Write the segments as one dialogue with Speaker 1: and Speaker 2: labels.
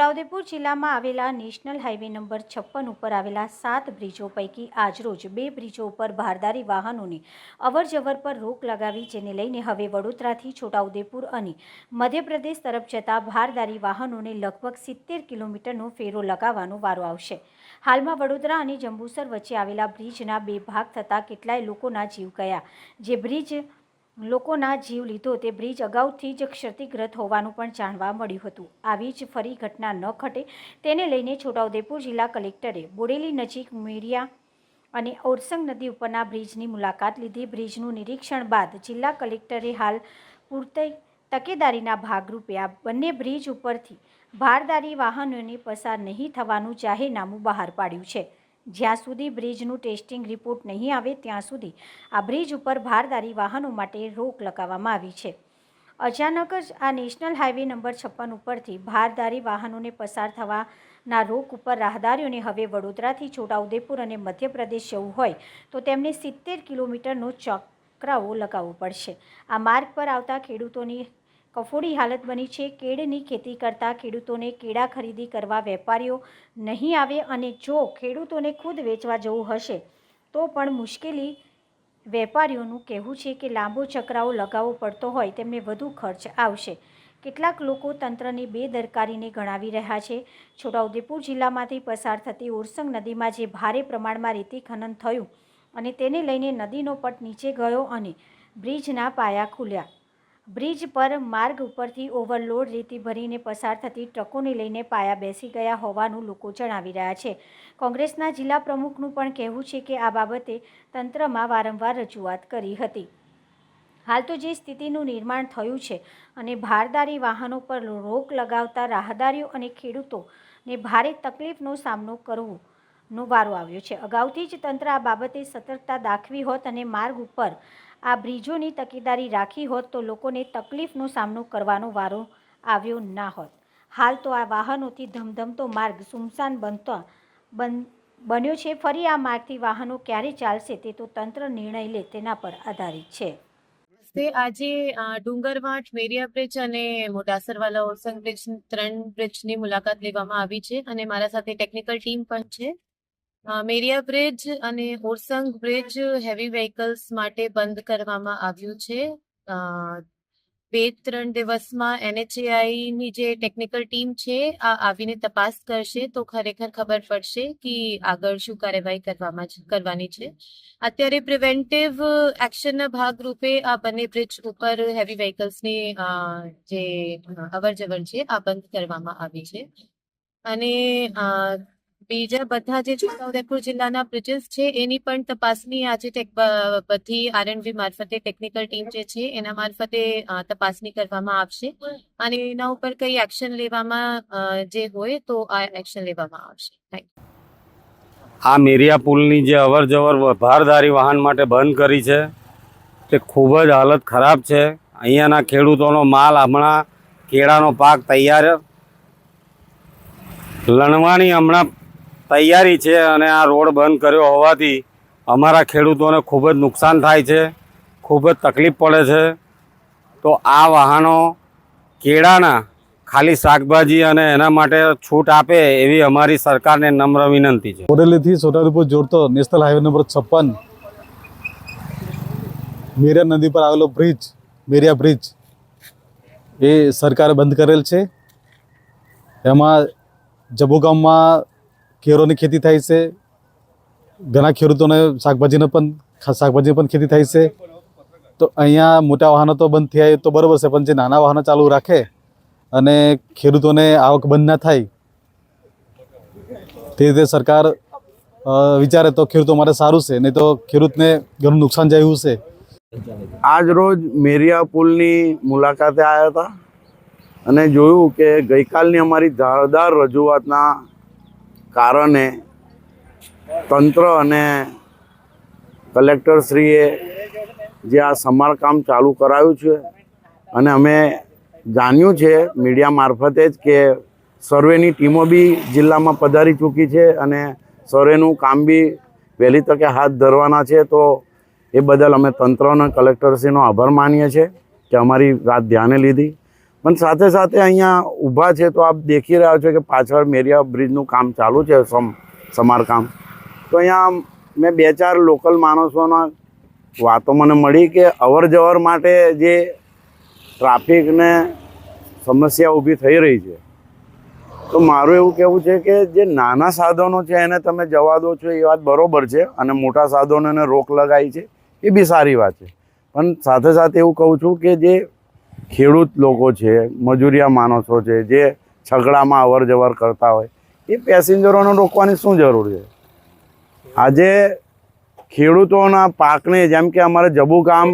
Speaker 1: છોટાઉદેપુર જિલ્લામાં આવેલા national highway number છપ્પન ઉપર આવેલા સાત બ્રિજો પૈકી આજરોજ બે બ્રિજો ઉપર ભારદારી વાહનોની અવરજવર પર રોક લગાવી જેને લઈને હવે વડોદરાથી છોટાઉદેપુર અને મધ્યપ્રદેશ તરફ જતા ભારદારી વાહનોને લગભગ સિત્તેર કિલોમીટરનો ફેરો લગાવવાનો વારો આવશે. હાલમાં વડોદરા અને જંબુસર વચ્ચે આવેલા બ્રિજના બે ભાગ થતાં કેટલાય લોકોના જીવ ગયા. જે બ્રિજ લોકોના જીવ લીધો તે બ્રિજ અગાઉથી જ ક્ષતિગ્રસ્ત હોવાનું પણ જાણવા મળ્યું હતું. આવી જ ફરી ઘટના ન ઘટે તેને લઈને છોટાઉદેપુર જિલ્લા કલેક્ટરે બોડેલી નજીક મીડિયા અને ઓરસંગ નદી ઉપરના બ્રિજની મુલાકાત લીધી. બ્રિજનું નિરીક્ષણ બાદ જિલ્લા કલેક્ટરે હાલ પૂરતી તકેદારીના ભાગરૂપે આ બંને બ્રિજ ઉપરથી ભારદારી વાહનોને પસાર નહીં થવાનું જાહેરનામું બહાર પાડ્યું છે. જ્યાં સુધી બ્રિજનું ટેસ્ટિંગ રિપોર્ટ નહીં આવે ત્યાં સુધી આ બ્રિજ ઉપર ભારદારી વાહનો માટે રોક લગાવવામાં આવી છે. અચાનક જ આ નેશનલ હાઈવે નંબર છપ્પન ઉપરથી ભારદારી વાહનોને પસાર થવાના રોક ઉપર રાહદારીઓને હવે વડોદરાથી છોટાઉદેપુર અને મધ્યપ્રદેશ જવું હોય તો તેમને સિત્તેર કિલોમીટરનો ચક્રાઓ લગાવવો પડશે. આ માર્ગ પર આવતા ખેડૂતોની કફોડી હાલત બની છે. કેળની ખેતી કરતા ખેડૂતોને કેળા ખરીદી કરવા વેપારીઓ નહીં આવે અને જો ખેડૂતોને ખુદ વેચવા જવું હશે, તો પણ મુશ્કેલી. વેપારીઓનું કહેવું છે કે લાંબો ચક્રાઓ લગાવવો પડતો હોય, તેમને વધુ ખર્ચ આવશે. કેટલાક લોકો તંત્રની બેદરકારીને ગણાવી રહ્યા છે. છોટાઉદેપુર જિલ્લામાંથી પસાર થતી ઓરસંગ નદીમાં જે ભારે પ્રમાણમાં રેતી ખનન થયું અને તેને લઈને નદીનો પટ નીચે ગયો અને બ્રિજના પાયા ખુલ્યા. બ્રિજ પર માર્ગ ઉપરથી ઓવરલોડ રેતી ભરીને પસાર થતી ટ્રકોને લઈને પાયા બેસી ગયા હોવાનું લોકો જણાવી રહ્યા છે. કોંગ્રેસના જિલ્લા પ્રમુખનું પણ કહેવું છે કે આ બાબતે તંત્રમાં વારંવાર રજૂઆત કરી હતી. હાલ તો જે સ્થિતિનું નિર્માણ થયું છે અને ભારદારી વાહનો પર રોક લગાવતા રાહદારીઓ અને ખેડૂતોને ભારે તકલીફનો સામનો કરવો નો વારો આવ્યો છે. અગાઉથી જ તંત્ર આ બાબતે સતર્કતા દાખવી હોત અને માર્ગ ઉપર આ બ્રિજોની તકેદારી રાખી હોત તો લોકોને તકલીફનો સામનો કરવાનો વારો આવ્યો ના હોત. હાલ તો આ વાહનોથી ધમધમતો માર્ગ સુમસાન બનતો બન, બન્યો છે. ફરી આ માર્ગથી વાહનો ક્યારે ચાલશે તે તો તંત્ર નિર્ણય લે તેના પર આધારિત છે.
Speaker 2: તે આજે ડુંગરવાટ મેરિયા બ્રિજ અને મોડાસરવાલા ઓરસંગ બ્રિજ, ત્રણ બ્રિજની મુલાકાત લેવામાં આવી છે અને મારા સાથે ટેકનિકલ ટીમ પણ છે. મેરિયા બ્રિજ અને હોરસંગ બ્રિજ હેવી વ્હીકલ્સ માટે બંધ કરવામાં આવ્યું છે. બે ત્રણ દિવસમાં એનએચએઆઈ ની જે ટેકનિકલ ટીમ છે, આ આવીને તપાસ કરશે તો ખરેખર ખબર પડશે કે આગળ શું કાર્યવાહી કરવામાં કરવાની છે. અત્યારે પ્રિવેન્ટિવ એક્શનના ભાગરૂપે આ બંને બ્રિજ ઉપર હેવી વ્હીકલ્સની જે અવર જવર છે, આ બંધ કરવામાં આવી છે. અને બીજા બધા જે છોટાઉદેપુર જિલ્લાના બ્રિજીસ છે, એની પણ તપાસની આજે બધી આરએનવી મારફતે ટેકનિકલ ટીમ જે છે, એના મારફતે તપાસની કરવામાં આવશે. અને એના ઉપર કઈ એક્શન લેવામાં જે હોય તો આ એક્શન લેવામાં આવશે. થેન્ક
Speaker 3: આ મેરિયા પુલની જે અવર જવર ભારધારી વાહન માટે બંધ કરી છે. તે ખૂબ જ હાલત ખરાબ છે. અહીંયાના ખેડૂતોનો માલ હમણાં કેળાનો પાક તૈયાર. લણવાની હમણાં તૈયારી છે અને આ રોડ બંધ કર્યો હોવાથી અમારા ખેડૂતોને ખૂબ જ નુકસાન થાય છે, ખૂબ જ તકલીફ પડે છે. તો આ વાહનો કેળાના ખાલી શાકભાજી અને એના માટે છૂટ આપે એવી અમારી સરકારને નમ્ર વિનંતી છે.
Speaker 4: બોરેલીથી છોટાઉદેપુર જોડતો નેશનલ હાઈવે નંબર છપ્પન, મેરિયા નદી પર આવેલો બ્રિજ, મેરિયા બ્રિજ એ સરકારે બંધ કરેલ છે. એમાં જબુ ગામમાં કેરોની ખેતી થાય છે. ઘણા ખેડૂતોને શાકભાજીને પણ શાકભાજીની પણ ખેતી થાય છે. તો અહીંયા મોટા વાહનો તો બંધ થયા તો બરાબર છે, પણ જે નાના વાહનો ચાલુ રાખે અને ખેડૂતોને આવક બંધ ના થાય, તે રીતે સરકાર વિચારે તો ખેડૂતો માટે સારું છે, નહીં તો ખેડૂતને ઘણું નુકસાન જાય છે.
Speaker 5: આજ રોજ મેરિયા પુલની મુલાકાતે આવ્યા હતા અને જોયું કે ગઈકાલની અમારી ધારદાર રજૂઆતના કારણે તંત્ર અને કલેક્ટરશ્રીએ જે આ સમારકામ ચાલુ કરાવ્યું છે અને અમે જાણ્યું છે મીડિયા મારફતે જ કે સર્વેની ટીમો બી જિલ્લામાં પધારી ચૂકી છે અને સર્વેનું કામ બી વહેલી તકે હાથ ધરવાના છે. તો એ બદલ અમે તંત્ર અને કલેક્ટરશ્રીનો આભાર માનીએ છીએ કે અમારી વાત ધ્યાને લીધી. પણ સાથે સાથે અહીંયા ઊભા છે તો આપ દેખી રહ્યા છો કે પાછળ મેરિયા બ્રિજનું કામ ચાલુ છે સમ, સમારકામ. તો અહીંયા મેં બે ચાર લોકલ માણસોના વાતો મને મળી કે અવર જવર માટે જે ટ્રાફિકને સમસ્યા ઊભી થઈ રહી છે. તો મારું એવું કહેવું છે કે જે નાના સાધનો છે એને તમે જવા દો છો એ વાત બરોબર છે અને મોટા સાધનોને રોક લગાવી છે એ બી સારી વાત છે. પણ સાથે સાથે એવું કહું છું કે જે ખેડૂત લોકો છે, મજૂરિયા માણસો છે, જે છગડામાં અવર જવર કરતા હોય, એ પેસેન્જરોને રોકવાની શું જરૂર છે? આજે ખેડૂતોના પાકને જેમ કે અમારે જબુ ગામ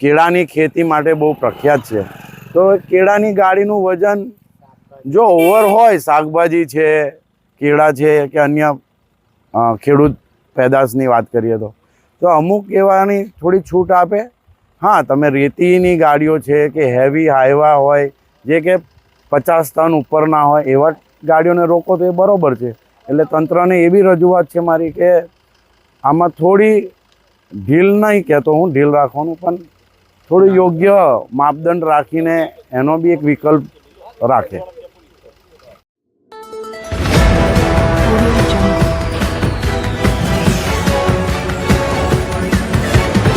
Speaker 5: કેળાની ખેતી માટે બહુ પ્રખ્યાત છે. તો કેળાની ગાડીનું વજન જો ઓવર હોય, શાકભાજી છે, કેળા છે કે અન્ય ખેડૂત પેદાશની વાત કરીએ તો તો અમુક એવાની થોડી છૂટ આપે હા તમે રેતીની ગાડીઓ છે કે હેવી હાઈવા હોય જે કે પચાસ ટન ઉપરના હોય એવા ગાડીઓને રોકો તો એ બરાબર છે. એટલે તંત્રને એવી રજૂઆત છે મારી કે આમાં થોડી ઢીલ નહીં કહેતો હું ઢીલ રાખવાનું પણ થોડું યોગ્ય માપદંડ રાખીને એનો બી એક વિકલ્પ રાખે.